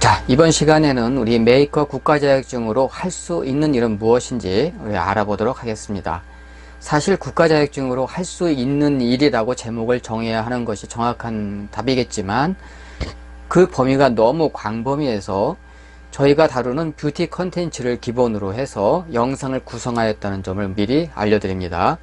자, 이번 시간에는 우리 메이커 국가자격증으로 할 수 있는 일은 무엇인지 우리 알아보도록 하겠습니다. 사실 국가자격증으로 할 수 있는 일이라고 제목을 정해야 하는 것이 정확한 답이겠지만 그 범위가 너무 광범위해서 저희가 다루는 뷰티 컨텐츠를 기본으로 해서 영상을 구성하였다는 점을 미리 알려드립니다.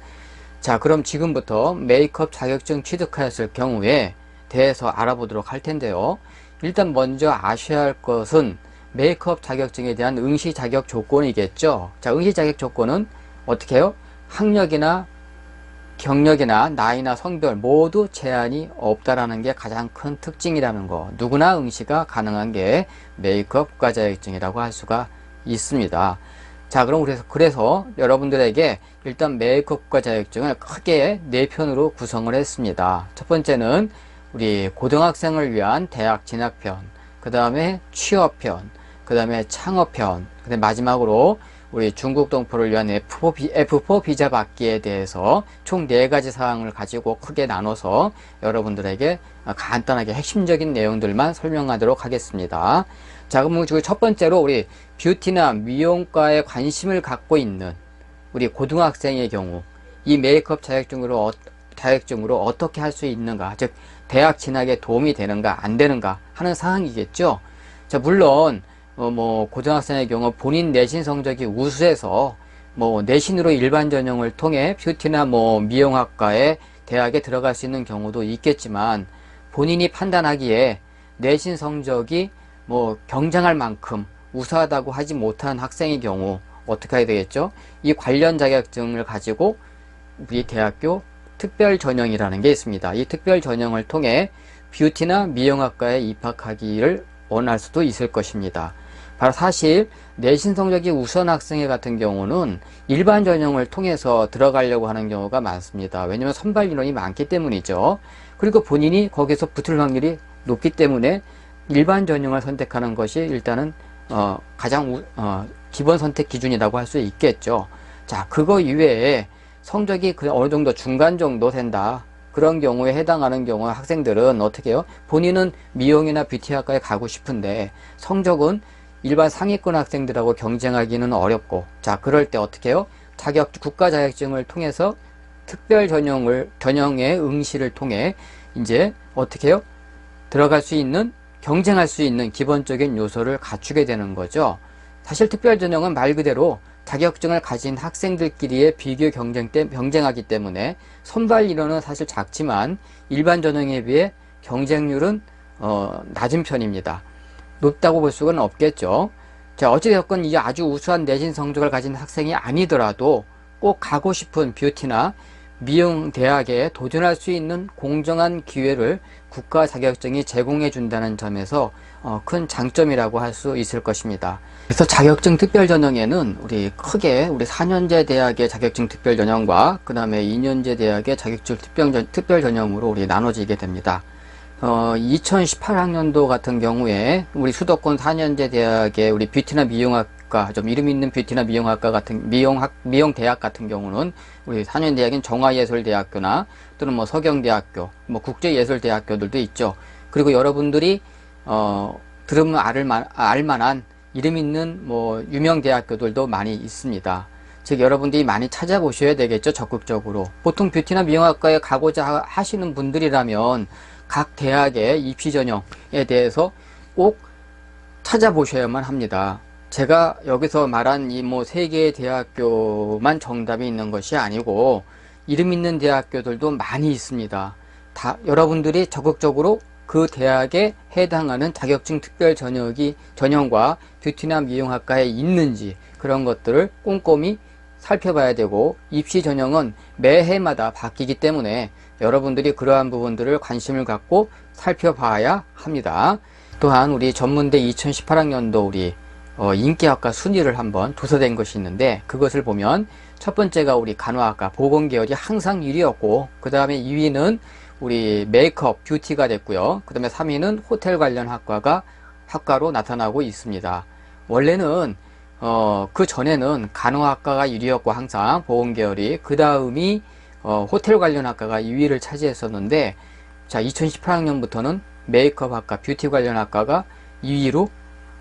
자, 그럼 지금부터 메이크업 자격증 취득하였을 경우에 대해서 알아보도록 할 텐데요. 일단 먼저 아셔야 할 것은 메이크업 자격증에 대한 응시 자격 조건이겠죠. 자, 응시 자격 조건은 어떻게 해요? 학력이나 경력이나 나이나 성별 모두 제한이 없다라는 게 가장 큰 특징이라는 거. 누구나 응시가 가능한 게 메이크업 국가 자격증이라고 할 수가 있습니다. 자, 그럼 그래서, 그래서 여러분들에게 일단 메이크업 국가 자격증을 크게 네 편으로 구성을 했습니다. 첫 번째는 우리 고등학생을 위한 대학 진학편, 그 다음에 취업편, 그 다음에 창업편, 그 다음에 마지막으로 우리 중국 동포를 위한 F4, 비, F4 비자 받기에 대해서 총 네 가지 사항을 가지고 크게 나눠서 여러분들에게 간단하게 핵심적인 내용들만 설명하도록 하겠습니다. 자, 그럼 첫 번째로 우리 뷰티나 미용과에 관심을 갖고 있는 우리 고등학생의 경우 이 메이크업 자격증으로 어, 자격증으로 어떻게 할 수 있는가, 즉 대학 진학에 도움이 되는가 안 되는가 하는 사항이겠죠. 자, 물론 어, 뭐 고등학생의 경우 본인 내신 성적이 우수해서 뭐 내신으로 일반 전형을 통해 뷰티나 뭐 미용학과에 대학에 들어갈 수 있는 경우도 있겠지만 본인이 판단하기에 내신 성적이 뭐 경쟁할 만큼 우수하다고 하지 못한 학생의 경우 어떻게 해야 되겠죠? 이 관련 자격증을 가지고 우리 대학교 특별 전형이라는 게 있습니다. 이 특별 전형을 통해 뷰티나 미용학과에 입학하기를 원할 수도 있을 것입니다. 바로 사실 내신 성적이 우선 학생의 같은 경우는 일반 전형을 통해서 들어가려고 하는 경우가 많습니다. 왜냐하면 선발 인원이 많기 때문이죠. 그리고 본인이 거기서 붙을 확률이 높기 때문에 일반 전형을 선택하는 것이 일단은 어, 가장 우, 어, 기본 선택 기준이라고 할 수 있겠죠. 자, 그거 이외에 성적이 그 어느 정도 중간 정도 된다. 그런 경우에 해당하는 경우 학생들은 어떻게 해요? 본인은 미용이나 뷰티학과에 가고 싶은데 성적은 일반 상위권 학생들하고 경쟁하기는 어렵고 자 그럴 때 어떻게 해요? 자격 국가 자격증을 통해서 특별 전형을 전형의 응시를 통해 이제 어떻게 해요? 들어갈 수 있는 경쟁할 수 있는 기본적인 요소를 갖추게 되는 거죠. 사실 특별 전형은 말 그대로 자격증을 가진 학생들끼리의 비교 경쟁 때 경쟁하기 때문에 선발 인원은 사실 작지만 일반 전형에 비해 경쟁률은 어, 낮은 편입니다. 높다고 볼 수는 없겠죠. 자, 어찌되었건 이 아주 우수한 내신 성적을 가진 학생이 아니더라도 꼭 가고 싶은 뷰티나 미용 대학에 도전할 수 있는 공정한 기회를 국가 자격증이 제공해 준다는 점에서 어, 큰 장점이라고 할 수 있을 것입니다. 그래서 자격증 특별 전형에는 우리 크게 우리 4년제 대학의 자격증 특별 전형과 그 다음에 2년제 대학의 자격증 특별 전형으로 우리 나눠지게 됩니다. 어, 2018학년도 같은 경우에 우리 수도권 4년제 대학의 우리 뷰티나 미용학 과 좀 이름 있는 뷰티나 미용학과 같은 미용학 미용 대학 같은 경우는 우리 4년 대학인 정화예술대학교나 또는 뭐 서경대학교, 뭐 국제예술대학교들도 있죠. 그리고 여러분들이 어, 들으면 알만, 알만한 이름 있는 뭐 유명 대학교들도 많이 있습니다. 즉 여러분들이 많이 찾아보셔야 되겠죠 적극적으로 보통 뷰티나 미용학과에 가고자 하시는 분들이라면 각 대학의 입시 전형에 대해서 꼭 찾아보셔야만 합니다. 제가 여기서 말한 이 뭐 세 개의 대학교만 정답이 있는 것이 아니고 이름 있는 대학교들도 많이 있습니다. 다 여러분들이 적극적으로 그 대학에 해당하는 자격증 특별 전형이 전형과 뷰티나 미용학과에 있는지 그런 것들을 꼼꼼히 살펴봐야 되고 입시 전형은 매해마다 바뀌기 때문에 여러분들이 그러한 부분들을 관심을 갖고 살펴봐야 합니다. 또한 우리 전문대 2018학년도 우리 어, 인기학과 순위를 한번 도서된 것이 있는데 그것을 보면 첫 번째가 우리 간호학과 보건계열이 항상 1위였고 그 다음에 2위는 우리 메이크업 뷰티가 됐고요. 그 다음에 3위는 호텔 관련 학과가 학과로 나타나고 있습니다. 원래는 어, 그 전에는 간호학과가 1위였고 항상 보건계열이 그 다음이 어, 호텔 관련 학과가 2위를 차지했었는데 자 2018학년부터는 메이크업 학과, 뷰티 관련 학과가 2위로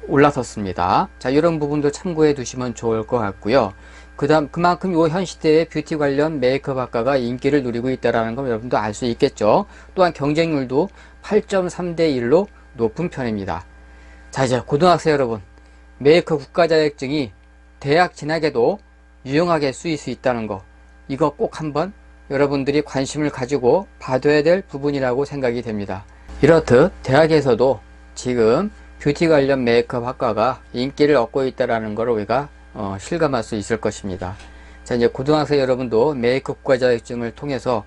올라섰습니다. 자, 이런 부분도 참고해 두시면 좋을 것 같고요. 그 다음, 그만큼 요 현 시대에 뷰티 관련 메이크업 학과가 인기를 누리고 있다는 걸 여러분도 알 수 있겠죠. 또한 경쟁률도 8.3대 1로 높은 편입니다. 자, 이제 고등학생 여러분, 메이크업 국가 자격증이 대학 진학에도 유용하게 쓰일 수 있다는 거, 이거 꼭 한번 여러분들이 관심을 가지고 봐둬야 될 부분이라고 생각이 됩니다. 이렇듯 대학에서도 지금 뷰티 관련 메이크업 학과가 인기를 얻고 있다는 걸 우리가 어, 실감할 수 있을 것입니다. 자, 이제 고등학생 여러분도 메이크업 국가 자격증을 통해서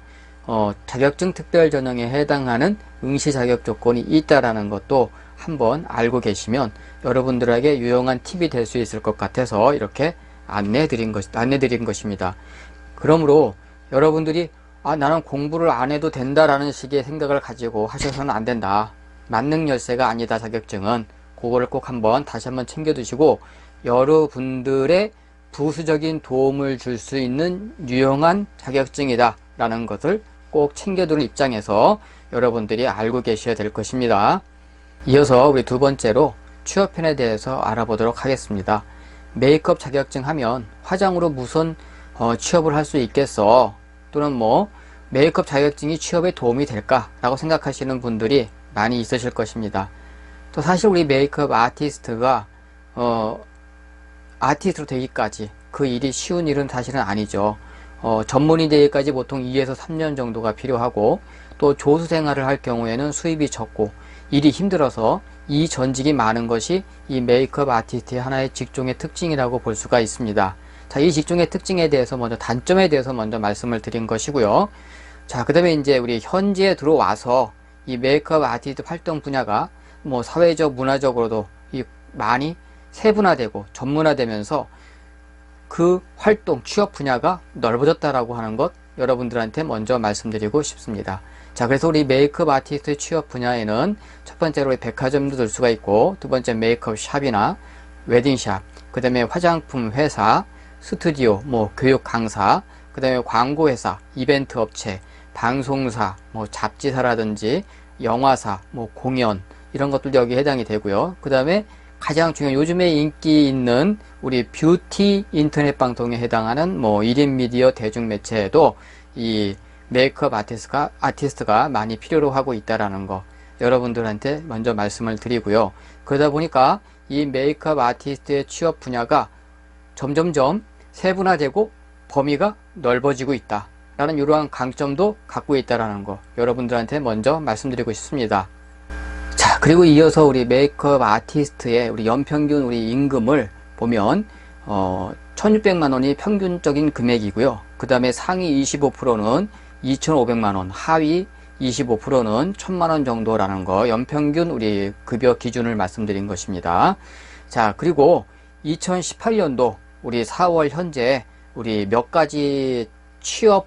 어, 자격증 특별 전형에 해당하는 응시 자격 조건이 있다라는 것도 한번 알고 계시면 여러분들에게 유용한 팁이 될 수 있을 것 같아서 이렇게 안내 드린 것, 안내 드린 것입니다. 그러므로 여러분들이 아, 나는 공부를 안 해도 된다라는 식의 생각을 가지고 하셔서는 안 된다. 만능 열쇠가 아니다 자격증은 그거를 꼭 한번 다시 한번 챙겨 두시고 여러분들의 부수적인 도움을 줄 수 있는 유용한 자격증이다 라는 것을 꼭 챙겨둘 입장에서 여러분들이 알고 계셔야 될 것입니다. 이어서 우리 두 번째로 취업편에 대해서 알아보도록 하겠습니다. 메이크업 자격증 하면 화장으로 무슨 어, 취업을 할 수 있겠어 또는 뭐 메이크업 자격증이 취업에 도움이 될까 라고 생각하시는 분들이 많이 있으실 것입니다. 또 사실 우리 메이크업 아티스트가 어, 아티스트로 되기까지 그 일이 쉬운 일은 사실은 아니죠. 어, 전문이 되기까지 보통 2에서 3년 정도가 필요하고 또 조수 생활을 할 경우에는 수입이 적고 일이 힘들어서 이 전직이 많은 것이 이 메이크업 아티스트의 하나의 직종의 특징이라고 볼 수가 있습니다. 자, 이 직종의 특징에 대해서 먼저 단점에 대해서 먼저 말씀을 드린 것이고요. 자, 그 다음에 이제 우리 현지에 들어와서 이 메이크업 아티스트 활동 분야가 뭐 사회적, 문화적으로도 이 많이 세분화되고 전문화되면서 그 활동, 취업 분야가 넓어졌다라고 하는 것 여러분들한테 먼저 말씀드리고 싶습니다. 자, 그래서 우리 메이크업 아티스트 취업 분야에는 첫 번째로 백화점도 들 수가 있고, 두 번째 메이크업 샵이나 웨딩샵, 그 다음에 화장품 회사, 스튜디오, 뭐 교육 강사, 그 다음에 광고 회사, 이벤트 업체, 방송사, 뭐 잡지사라든지 영화사, 뭐 공연 이런 것들도 여기 해당이 되고요. 그 다음에 가장 중요한 요즘에 인기 있는 우리 뷰티 인터넷 방송에 해당하는 뭐 1인 미디어 대중 매체에도 이 메이크업 아티스트가, 아티스트가 많이 필요로 하고 있다라는 거 여러분들한테 먼저 말씀을 드리고요. 그러다 보니까 이 메이크업 아티스트의 취업 분야가 점점점 세분화되고 범위가 넓어지고 있다. 라는 이러한 강점도 갖고 있다라는 거 여러분들한테 먼저 말씀드리고 싶습니다. 자, 그리고 이어서 우리 메이크업 아티스트의 우리 연평균 우리 임금을 보면 어 1,600만 원이 평균적인 금액이고요. 그 다음에 상위 25%는 2,500만 원, 하위 25%는 1,000만 원 정도라는 거 연평균 우리 급여 기준을 말씀드린 것입니다. 자, 그리고 2018년도 우리 4월 현재 우리 몇 가지 취업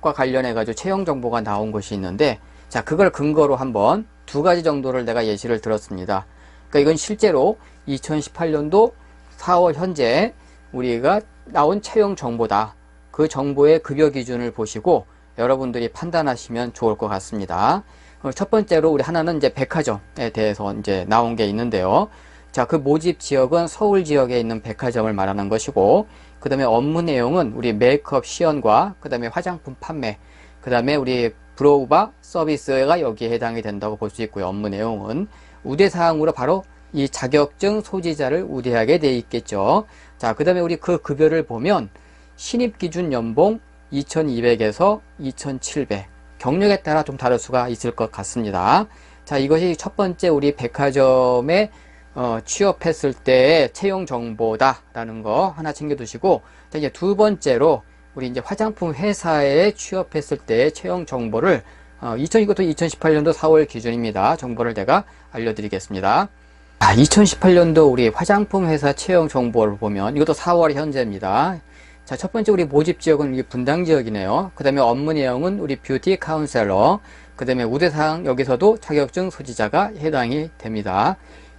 과 관련해 가지고 채용 정보가 나온 것이 있는데 자, 그걸 근거로 한번 두 가지 정도를 내가 예시를 들었습니다. 그러니까 이건 실제로 2018년도 4월 현재 우리가 나온 채용 정보다. 그 정보의 급여 기준을 보시고 여러분들이 판단하시면 좋을 것 같습니다. 어, 첫 번째로 우리 하나는 이제 백화점에 대해서 이제 나온 게 있는데요. 자, 그 모집 지역은 서울 지역에 있는 백화점을 말하는 것이고, 그 다음에 업무 내용은 우리 메이크업 시연과, 그 다음에 화장품 판매, 그 다음에 우리 브로우바 서비스가 여기에 해당이 된다고 볼 수 있고요. 업무 내용은. 우대사항으로 바로 이 자격증 소지자를 우대하게 돼 있겠죠. 자, 그 다음에 우리 그 급여를 보면 신입 기준 연봉 2200에서 2700. 경력에 따라 좀 다를 수가 있을 것 같습니다. 자, 이것이 첫 번째 우리 백화점에 어, 취업했을 때의 채용 정보다라는 거 하나 챙겨두시고, 자, 이제 두 번째로 우리 이제 화장품 회사에 취업했을 때의 채용 정보를 어, 2000, 이것도 2018년도 4월 기준입니다. 정보를 내가 알려드리겠습니다. 아, 2018년도 우리 화장품 회사 채용 정보를 보면 이것도 4월 현재입니다. 자, 첫 번째 우리 모집 지역은 분당 지역이네요. 그 다음에 업무 내용은 우리 뷰티 카운셀러, 그 다음에 우대사항 여기서도 자격증 소지자가 해당이 됩니다.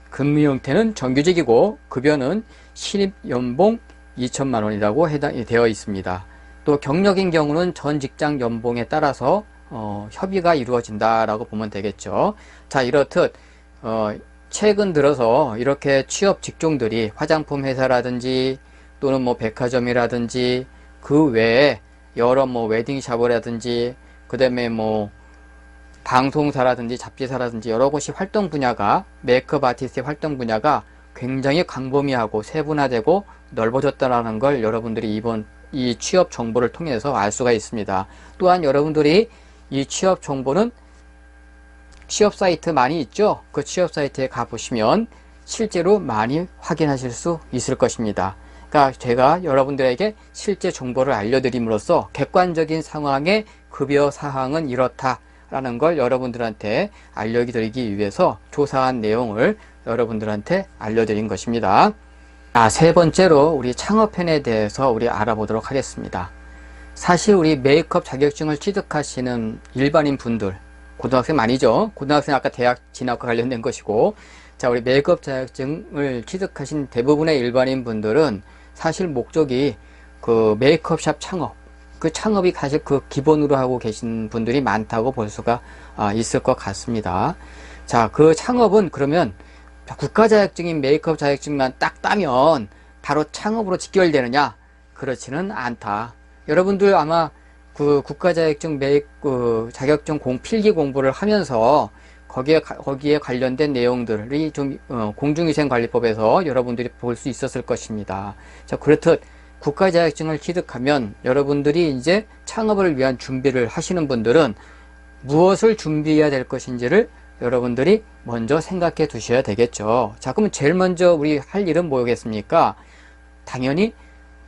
근무 형태는 정규직이고 급여는 신입 연봉 2천만 원이라고 해당이 되어 있습니다. 또 경력인 경우는 전 직장 연봉에 따라서 어, 협의가 이루어진다라고 보면 되겠죠. 자 이렇듯 어, 최근 들어서 이렇게 취업 직종들이 화장품 회사라든지 또는 뭐 백화점이라든지 그 외에 여러 뭐 웨딩샵이라든지 그 다음에 뭐 방송사라든지 잡지사라든지 여러 곳이 활동 분야가 메이크업 아티스트의 활동 분야가 굉장히 광범위하고 세분화되고 넓어졌다는 걸 여러분들이 이번 이 취업 정보를 통해서 알 수가 있습니다. 또한 여러분들이 이 취업 정보는 취업 사이트 많이 있죠? 그 취업 사이트에 가보시면 실제로 많이 확인하실 수 있을 것입니다. 그러니까 제가 여러분들에게 실제 정보를 알려드림으로써 객관적인 상황의 급여 사항은 이렇다 라는 걸 여러분들한테 알려드리기 위해서 조사한 내용을 여러분들한테 알려드린 것입니다. 아, 세 번째로 우리 창업편에 대해서 우리 알아보도록 하겠습니다. 사실 우리 메이크업 자격증을 취득하시는 일반인 분들, 고등학생 아니죠. 고등학생 아까 대학 진학과 관련된 것이고, 자, 우리 메이크업 자격증을 취득하신 대부분의 일반인 분들은 사실 목적이 그 메이크업 샵 창업, 그 창업이 사실 그 기본으로 하고 계신 분들이 많다고 볼 수가 아, 있을 것 같습니다. 자, 그 창업은 그러면 국가 자격증인 메이크업 자격증만 딱 따면 바로 창업으로 직결되느냐? 그렇지는 않다. 여러분들 아마 그 국가 자격증 메이 그 자격증 공 필기 공부를 하면서 거기에 거기에 관련된 내용들이 좀 어, 공중위생관리법에서 여러분들이 볼 수 있었을 것입니다. 자 그렇듯 국가 자격증을 취득하면 여러분들이 이제 창업을 위한 준비를 하시는 분들은 무엇을 준비해야 될 것인지를 여러분들이 먼저 생각해 두셔야 되겠죠. 자, 그러면 제일 먼저 우리 할 일은 뭐겠습니까? 당연히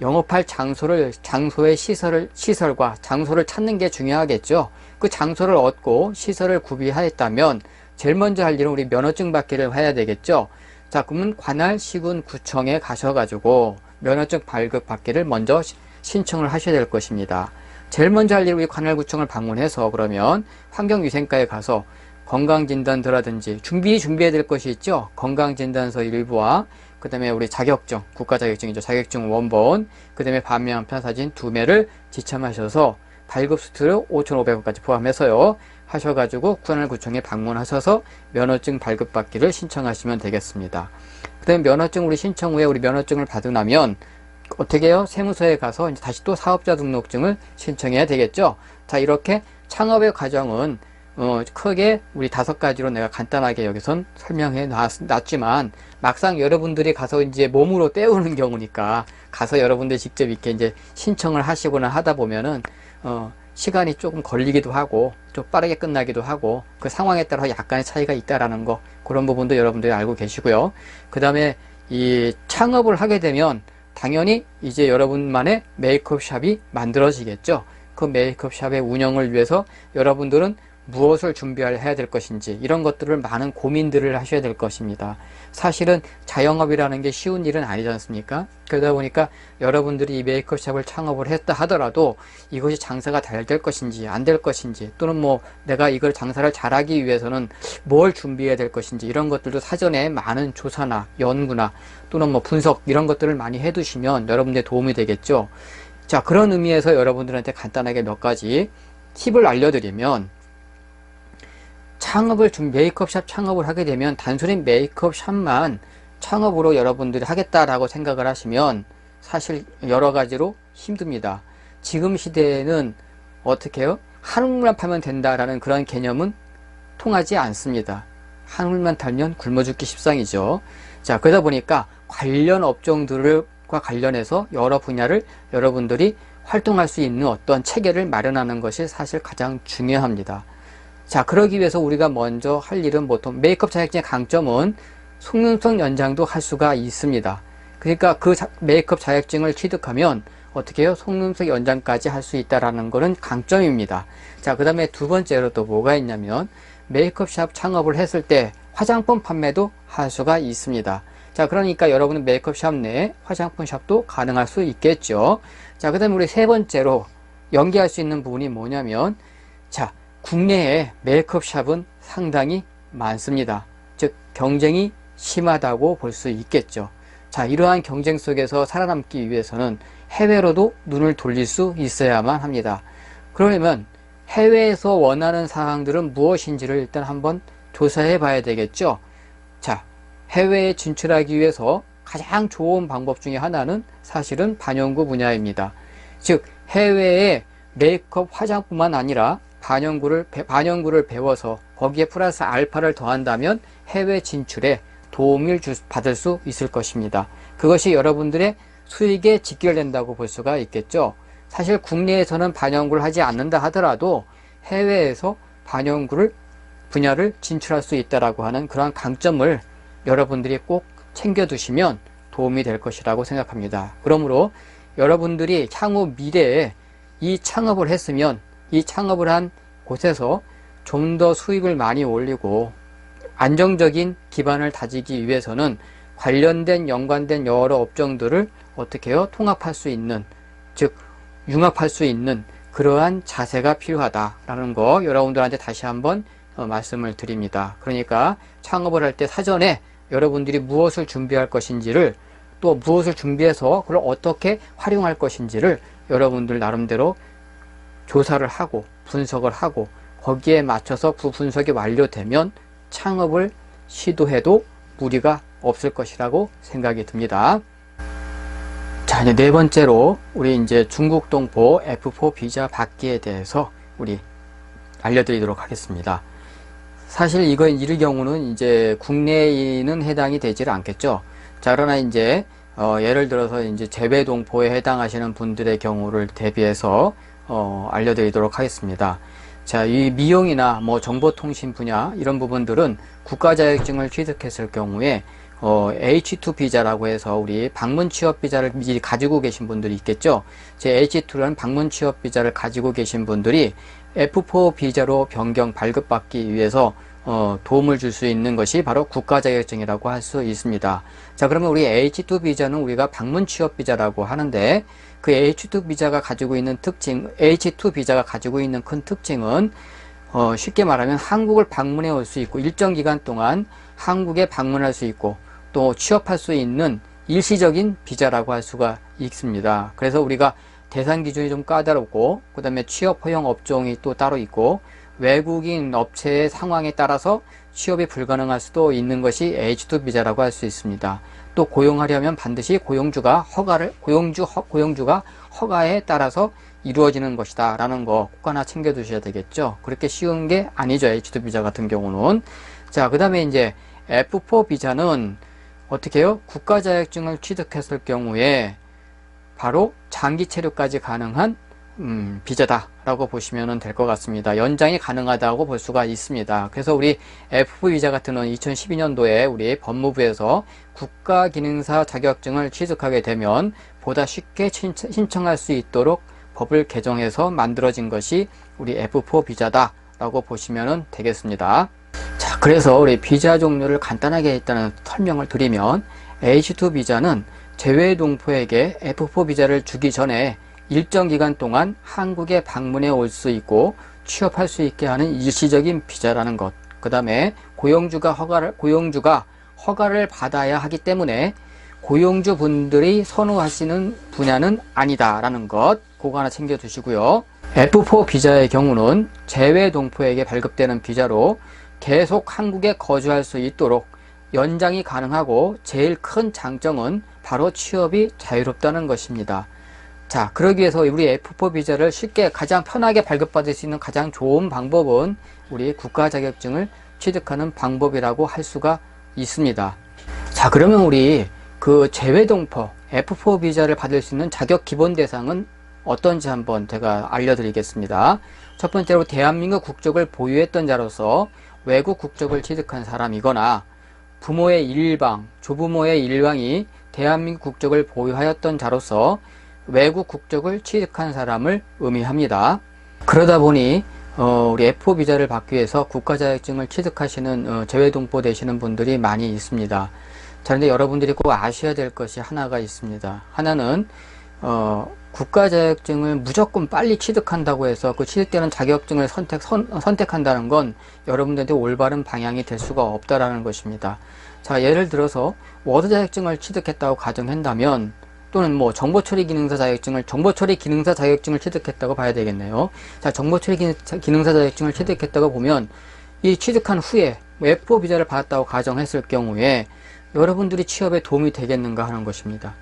영업할 장소를, 장소의 시설을, 시설과 장소를 찾는 게 중요하겠죠. 그 장소를 얻고 시설을 구비하였다면 제일 먼저 할 일은 우리 면허증 받기를 해야 되겠죠. 자, 그러면 관할 시군 구청에 가셔 가지고 면허증 발급 받기를 먼저 신청을 하셔야 될 것입니다. 제일 먼저 할 일은 관할구청을 방문해서 그러면 환경위생과에 가서 건강진단서라든지 준비 준비해야 될 것이 있죠. 건강진단서 일부와 그 다음에 우리 자격증, 국가자격증이죠. 자격증 원본, 그 다음에 반면 편 사진 두 매를 지참하셔서 발급 수수료 5,500원까지 포함해서요. 하셔가지고 관할구청에 방문하셔서 면허증 발급받기를 신청하시면 되겠습니다. 그 다음에 면허증 우리 신청 후에 우리 면허증을 받고 나면 어떻게 해요? 세무서에 가서 이제 다시 또 사업자 등록증을 신청해야 되겠죠. 자, 이렇게 창업의 과정은 어, 크게 우리 다섯 가지로 내가 간단하게 여기선 설명해 놨, 지만 막상 여러분들이 가서 이제 몸으로 때우는 경우니까 가서 여러분들 직접 이렇게 이제 신청을 하시거나 하다 보면은 어, 시간이 조금 걸리기도 하고 좀 빠르게 끝나기도 하고 그 상황에 따라 약간의 차이가 있다라는 거 그런 부분도 여러분들이 알고 계시고요. 그 다음에 이 창업을 하게 되면 당연히 이제 여러분만의 메이크업 샵이 만들어지겠죠. 그 메이크업 샵의 운영을 위해서 여러분들은 무엇을 준비해야 될 것인지 이런 것들을 많은 고민들을 하셔야 될 것입니다. 사실은 자영업이라는 게 쉬운 일은 아니지 않습니까? 그러다 보니까 여러분들이 이 메이크업샵을 창업을 했다 하더라도 이것이 장사가 잘 될 것인지 안 될 것인지 또는 뭐 내가 이걸 장사를 잘하기 위해서는 뭘 준비해야 될 것인지 이런 것들도 사전에 많은 조사나 연구나 또는 뭐 분석 이런 것들을 많이 해두시면 여러분들의 도움이 되겠죠. 자 그런 의미에서 여러분들한테 간단하게 몇 가지 팁을 알려드리면 창업을 준 메이크업샵 창업을 하게 되면 단순히 메이크업샵만 창업으로 여러분들이 하겠다라고 생각을 하시면 사실 여러 가지로 힘듭니다. 지금 시대에는 어떻게 해요? 한물만 팔면 된다라는 그런 개념은 통하지 않습니다. 한물만 탈면 굶어 죽기 십상이죠. 자, 그러다 보니까 관련 업종들과 관련해서 여러 분야를 여러분들이 활동할 수 있는 어떤 체계를 마련하는 것이 사실 가장 중요합니다. 자, 그러기 위해서 우리가 먼저 할 일은 보통 메이크업 자격증의 강점은 속눈썹 연장도 할 수가 있습니다. 그러니까 그 자, 메이크업 자격증을 취득하면 어떻게 해요? 속눈썹 연장까지 할 수 있다라는 것은 강점입니다. 자, 그 다음에 두 번째로 또 뭐가 있냐면 메이크업샵 창업을 했을 때 화장품 판매도 할 수가 있습니다. 자, 그러니까 여러분은 메이크업샵 내에 화장품 샵도 가능할 수 있겠죠. 자, 그 다음에 우리 세 번째로 연계할 수 있는 부분이 뭐냐면 자, 국내에 메이크업 샵은 상당히 많습니다. 즉 경쟁이 심하다고 볼 수 있겠죠. 자, 이러한 경쟁 속에서 살아남기 위해서는 해외로도 눈을 돌릴 수 있어야만 합니다. 그러려면 해외에서 원하는 사항들은 무엇인지를 일단 한번 조사해 봐야 되겠죠. 자, 해외에 진출하기 위해서 가장 좋은 방법 중에 하나는 사실은 반영구 분야입니다. 즉 해외에 메이크업 화장뿐만 아니라 반영구를 반영구를 배워서 거기에 플러스 알파를 더한다면 해외 진출에 도움을 주, 받을 수 있을 것입니다. 그것이 여러분들의 수익에 직결된다고 볼 수가 있겠죠. 사실 국내에서는 반영구를 하지 않는다 하더라도 해외에서 반영구를 분야를 진출할 수 있다라고 하는 그러한 강점을 여러분들이 꼭 챙겨두시면 도움이 될 것이라고 생각합니다. 그러므로 여러분들이 향후 미래에 이 창업을 했으면 이 창업을 한 곳에서 좀 더 수익을 많이 올리고 안정적인 기반을 다지기 위해서는 관련된 연관된 여러 업종들을 어떻게 해요? 통합할 수 있는 즉 융합할 수 있는 그러한 자세가 필요하다라는 거 여러분들한테 다시 한번 어, 말씀을 드립니다. 그러니까 창업을 할 때 사전에 여러분들이 무엇을 준비할 것인지를 또 무엇을 준비해서 그걸 어떻게 활용할 것인지를 여러분들 나름대로 조사를 하고 분석을 하고 거기에 맞춰서 그 분석이 완료되면 창업을 시도해도 무리가 없을 것이라고 생각이 듭니다. 자, 이제 네 번째로 우리 이제 중국 동포 F4 비자 받기에 대해서 우리 알려드리도록 하겠습니다. 사실 이거 이럴 경우는 이제 국내인은 해당이 되질 않겠죠. 자, 그러나 이제 어, 예를 들어서 이제 재외 동포에 해당하시는 분들의 경우를 대비해서 어, 알려드리도록 하겠습니다. 자, 이 미용이나 뭐 정보통신 분야 이런 부분들은 국가 자격증을 취득했을 경우에 어, H2 비자라고 해서 우리 방문 취업 비자를 미리 가지고 계신 분들이 있겠죠. 제 H2라는 방문 취업 비자를 가지고 계신 분들이 F4 비자로 변경 발급받기 위해서 어, 도움을 줄 수 있는 것이 바로 국가 자격증이라고 할 수 있습니다. 자, 그러면 우리 H2 비자는 우리가 방문 취업 비자라고 하는데 그 H2 비자가 가지고 있는 특징, H2 비자가 가지고 있는 큰 특징은 어, 쉽게 말하면 한국을 방문해 올 수 있고 일정 기간 동안 한국에 방문할 수 있고 또 취업할 수 있는 일시적인 비자라고 할 수가 있습니다. 그래서 우리가 대상 기준이 좀 까다롭고 그 다음에 취업 허용 업종이 또 따로 있고 외국인 업체의 상황에 따라서 취업이 불가능할 수도 있는 것이 H2 비자라고 할 수 있습니다. 또 고용하려면 반드시 고용주가 허가를 고용주 허, 고용주가 허가에 따라서 이루어지는 것이다 라는 거 꼭 하나 챙겨 두셔야 되겠죠. 그렇게 쉬운 게 아니죠. H2 비자 같은 경우는 자, 그 다음에 이제 F4 비자는 어떻게 해요? 국가 자격증을 취득했을 경우에 바로 장기 체류까지 가능한 음, 비자다라고 보시면 될 것 같습니다. 연장이 가능하다고 볼 수가 있습니다. 그래서 우리 F 비자 같은 경우는 2012년도에 우리 법무부에서 국가기능사 자격증을 취득하게 되면 보다 쉽게 신청할 수 있도록 법을 개정해서 만들어진 것이 우리 F4 비자다라고 보시면 되겠습니다. 자, 그래서 우리 비자 종류를 간단하게 일단은 설명을 드리면 H2 비자는 제외 동포에게 F4 비자를 주기 전에 일정 기간 동안 한국에 방문해 올 수 있고 취업할 수 있게 하는 일시적인 비자라는 것. 그 다음에 고용주가 허가를, 고용주가 허가를 받아야 하기 때문에 고용주 분들이 선호하시는 분야는 아니다라는 것. 그거 하나 챙겨 두시고요. F4 비자의 경우는 제외 동포에게 발급되는 비자로 계속 한국에 거주할 수 있도록 연장이 가능하고 제일 큰 장점은 바로 취업이 자유롭다는 것입니다. 자, 그러기 위해서 우리 F4 비자를 쉽게 가장 편하게 발급받을 수 있는 가장 좋은 방법은 우리 국가 자격증을 취득하는 방법이라고 할 수가 있습니다. 자, 그러면 우리 그 재외동포 F4 비자를 받을 수 있는 자격 기본 대상은 어떤지 한번 제가 알려드리겠습니다. 첫 번째로 대한민국 국적을 보유했던 자로서 외국 국적을 취득한 사람이거나 부모의 일방, 조부모의 일방이 대한민국 국적을 보유하였던 자로서 외국 국적을 취득한 사람을 의미합니다. 그러다 보니 어, 우리 F4 비자를 받기 위해서 국가 자격증을 취득하시는 어, 재외 동포 되시는 분들이 많이 있습니다. 자, 그런데 여러분들이 꼭 아셔야 될 것이 하나가 있습니다. 하나는 어, 국가 자격증을 무조건 빨리 취득한다고 해서 그 취득되는 자격증을 선택 선, 선택한다는 건 여러분들한테 올바른 방향이 될 수가 없다라는 것입니다. 자, 예를 들어서 워드 자격증을 취득했다고 가정한다면 또는 뭐 정보처리 기능사 자격증을 정보처리 기능사 자격증을 취득했다고 봐야 되겠네요. 자, 정보처리 기능사 자격증을 취득했다고 보면 이 취득한 후에 F4 비자를 받았다고 가정했을 경우에 여러분들이 취업에 도움이 되겠는가 하는 것입니다.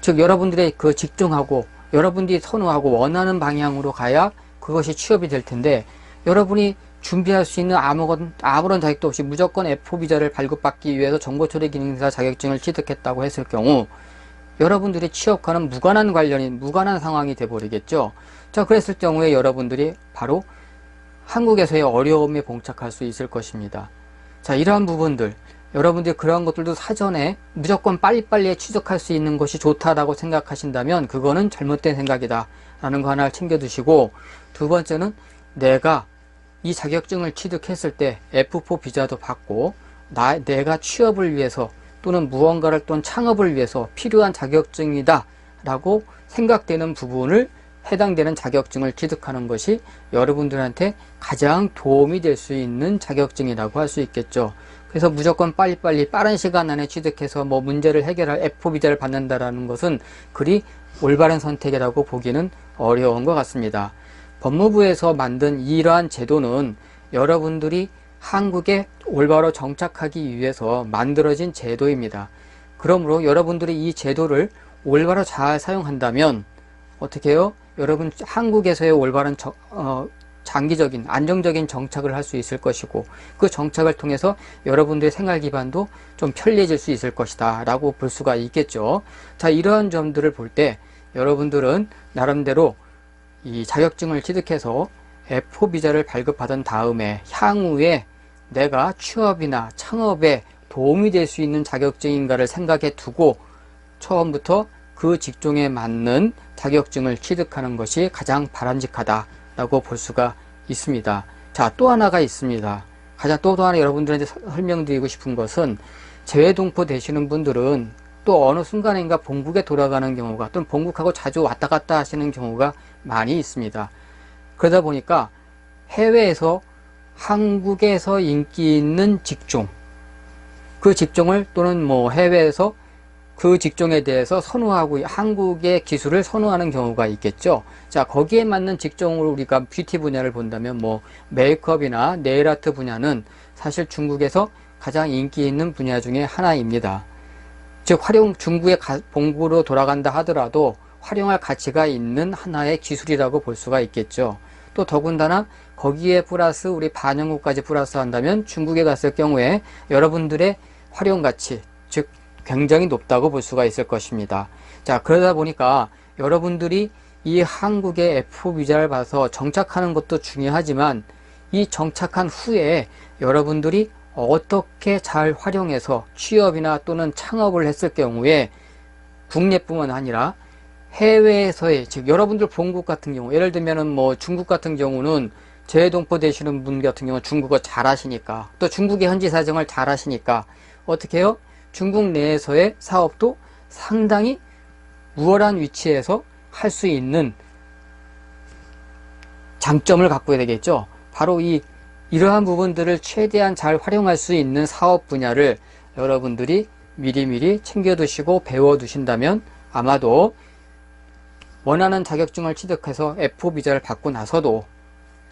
즉 여러분들의 그 직종하고 여러분들이 선호하고 원하는 방향으로 가야 그것이 취업이 될 텐데 여러분이 준비할 수 있는 아무건 아무런 자격도 없이 무조건 F4 비자를 발급받기 위해서 정보처리 기능사 자격증을 취득했다고 했을 경우 여러분들이 취업과는 무관한 관련인 무관한 상황이 돼 버리겠죠. 자, 그랬을 경우에 여러분들이 바로 한국에서의 어려움에 봉착할 수 있을 것입니다. 자, 이러한 부분들 여러분들이 그러한 것들도 사전에 무조건 빨리빨리 취득할 수 있는 것이 좋다라고 생각하신다면 그거는 잘못된 생각이다 라는 거 하나를 챙겨두시고 두 번째는 내가 이 자격증을 취득했을 때 F4 비자도 받고 나, 내가 취업을 위해서 또는 무언가를 또는 창업을 위해서 필요한 자격증이다 라고 생각되는 부분을 해당되는 자격증을 취득하는 것이 여러분들한테 가장 도움이 될 수 있는 자격증이라고 할 수 있겠죠. 그래서 무조건 빨리빨리 빠른 시간 안에 취득해서 뭐 문제를 해결할 F 비자를 받는다라는 것은 그리 올바른 선택이라고 보기는 어려운 것 같습니다. 법무부에서 만든 이러한 제도는 여러분들이 한국에 올바로 정착하기 위해서 만들어진 제도입니다. 그러므로 여러분들이 이 제도를 올바로 잘 사용한다면 어떻게 해요? 여러분 한국에서의 올바른 저, 어, 장기적인 안정적인 정착을 할 수 있을 것이고 그 정착을 통해서 여러분들의 생활 기반도 좀 편리해질 수 있을 것이다 라고 볼 수가 있겠죠 자 이러한 점들을 볼 때 여러분들은 나름대로 이 자격증을 취득해서 F4 비자를 발급받은 다음에 향후에 내가 취업이나 창업에 도움이 될 수 있는 자격증인가를 생각해 두고 처음부터 그 직종에 맞는 자격증을 취득하는 것이 가장 바람직하다라고 볼 수가 있습니다. 자, 또 하나가 있습니다. 가장 또 하나 여러분들한테 설명드리고 싶은 것은 재외동포 되시는 분들은 또 어느 순간인가 본국에 돌아가는 경우가 또는 본국하고 자주 왔다 갔다 하시는 경우가 많이 있습니다. 그러다 보니까 해외에서 한국에서 인기 있는 직종 그 직종을 또는 뭐 해외에서 그 직종에 대해서 선호하고 한국의 기술을 선호하는 경우가 있겠죠. 자, 거기에 맞는 직종으로 우리가 뷰티 분야를 본다면 뭐 메이크업이나 네일 아트 분야는 사실 중국에서 가장 인기 있는 분야 중에 하나입니다. 즉 활용 중국의 본국으로 돌아간다 하더라도 활용할 가치가 있는 하나의 기술이라고 볼 수가 있겠죠. 또 더군다나 거기에 플러스 우리 반영국까지 플러스 한다면 중국에 갔을 경우에 여러분들의 활용 가치, 즉 굉장히 높다고 볼 수가 있을 것입니다. 자, 그러다 보니까 여러분들이 이 한국의 F 비자를 봐서 정착하는 것도 중요하지만 이 정착한 후에 여러분들이 어떻게 잘 활용해서 취업이나 또는 창업을 했을 경우에 국내뿐만 아니라 해외에서의 즉 여러분들 본국 같은 경우 예를 들면은 뭐 중국 같은 경우는 재외동포 되시는 분 같은 경우 중국어 잘 하시니까 또 중국의 현지 사정을 잘 하시니까 어떻게 해요? 중국 내에서의 사업도 상당히 우월한 위치에서 할 수 있는 장점을 갖고 되겠죠. 바로 이 이러한 부분들을 최대한 잘 활용할 수 있는 사업 분야를 여러분들이 미리미리 챙겨두시고 배워두신다면 아마도 원하는 자격증을 취득해서 F 비자를 받고 나서도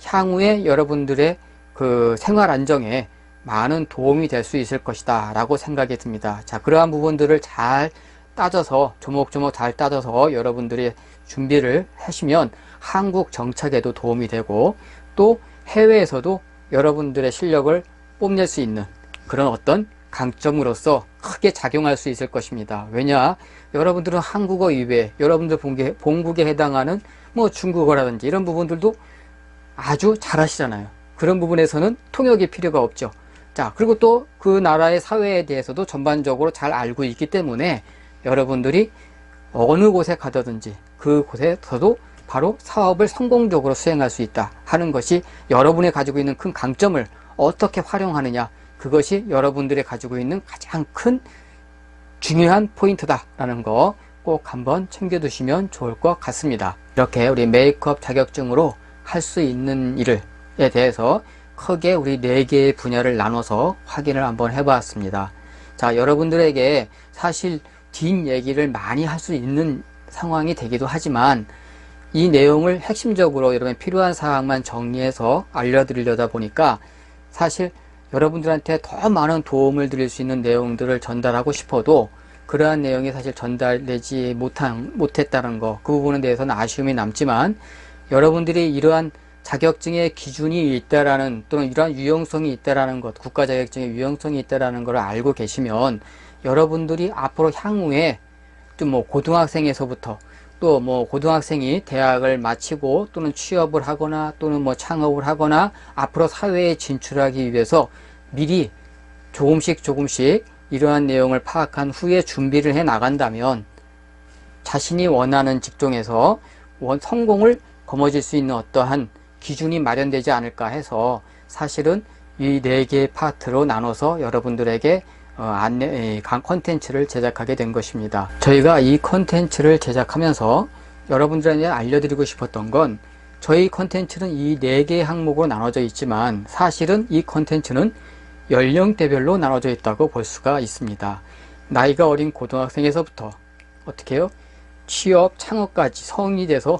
향후에 여러분들의 그 생활 안정에 많은 도움이 될 수 있을 것이다 라고 생각이 듭니다. 자, 그러한 부분들을 잘 따져서 조목조목 잘 따져서 여러분들이 준비를 하시면 한국 정착에도 도움이 되고 또 해외에서도 여러분들의 실력을 뽐낼 수 있는 그런 어떤 강점으로서 크게 작용할 수 있을 것입니다. 왜냐? 여러분들은 한국어 이외에 여러분들 본국에, 본국에 해당하는 뭐 중국어라든지 이런 부분들도 아주 잘 하시잖아요. 그런 부분에서는 통역이 필요가 없죠. 자, 그리고 또 그 나라의 사회에 대해서도 전반적으로 잘 알고 있기 때문에 여러분들이 어느 곳에 가더든지 그 곳에서도 바로 사업을 성공적으로 수행할 수 있다 하는 것이 여러분이 가지고 있는 큰 강점을 어떻게 활용하느냐 그것이 여러분들이 가지고 있는 가장 큰 중요한 포인트다라는 거 꼭 한번 챙겨두시면 좋을 것 같습니다. 이렇게 우리 메이크업 자격증으로 할 수 있는 일에 대해서 크게 우리 네 개의 분야를 나눠서 확인을 한번 해보았습니다. 자, 여러분들에게 사실 뒷 얘기를 많이 할 수 있는 상황이 되기도 하지만 이 내용을 핵심적으로 여러분 필요한 사항만 정리해서 알려드리려다 보니까 사실 여러분들한테 더 많은 도움을 드릴 수 있는 내용들을 전달하고 싶어도 그러한 내용이 사실 전달되지 못한, 못했다는 거, 그 부분에 대해서는 아쉬움이 남지만 여러분들이 이러한 자격증의 기준이 있다라는 또는 이러한 유용성이 있다라는 것, 국가 자격증의 유용성이 있다라는 것을 알고 계시면 여러분들이 앞으로 향후에 좀 뭐 고등학생에서부터 또 뭐 고등학생이 대학을 마치고 또는 취업을 하거나 또는 뭐 창업을 하거나 앞으로 사회에 진출하기 위해서 미리 조금씩 조금씩 이러한 내용을 파악한 후에 준비를 해 나간다면 자신이 원하는 직종에서 원- 성공을 거머쥘 수 있는 어떠한 기준이 마련되지 않을까 해서 사실은 이 네 개의 파트로 나눠서 여러분들에게 어, 안내, 에, 강 컨텐츠를 제작하게 된 것입니다. 저희가 이 컨텐츠를 제작하면서 여러분들에게 알려드리고 싶었던 건 저희 컨텐츠는 이 네 개의 항목으로 나눠져 있지만 사실은 이 컨텐츠는 연령대별로 나눠져 있다고 볼 수가 있습니다. 나이가 어린 고등학생에서부터 어떻게 해요? 취업, 창업까지 성인이 돼서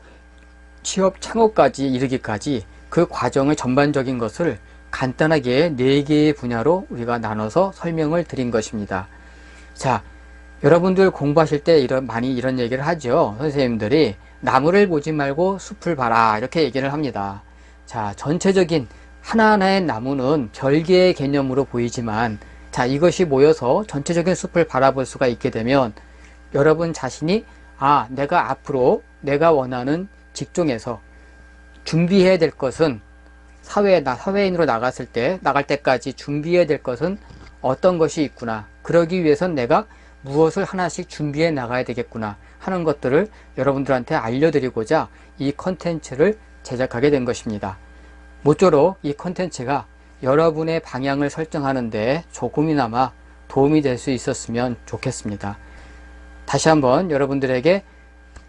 취업, 창업까지 이르기까지 그 과정의 전반적인 것을 간단하게 네 개의 분야로 우리가 나눠서 설명을 드린 것입니다. 자, 여러분들 공부하실 때 이런 많이 이런 얘기를 하죠. 선생님들이 나무를 보지 말고 숲을 봐라 이렇게 얘기를 합니다. 자, 전체적인 하나하나의 나무는 별개의 개념으로 보이지만 자, 이것이 모여서 전체적인 숲을 바라볼 수가 있게 되면 여러분 자신이 아, 내가 앞으로 내가 원하는 직종에서 준비해야 될 것은 사회에 나 사회인으로 나갔을 때 나갈 때까지 준비해야 될 것은 어떤 것이 있구나. 그러기 위해선 내가 무엇을 하나씩 준비해 나가야 되겠구나 하는 것들을 여러분들한테 알려드리고자 이 컨텐츠를 제작하게 된 것입니다. 모쪼록 이 컨텐츠가 여러분의 방향을 설정하는데 조금이나마 도움이 될 수 있었으면 좋겠습니다. 다시 한번 여러분들에게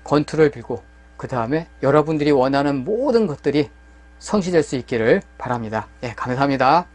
건투를 빌고 그 다음에 여러분들이 원하는 모든 것들이 성취될 수 있기를 바랍니다. 네, 감사합니다.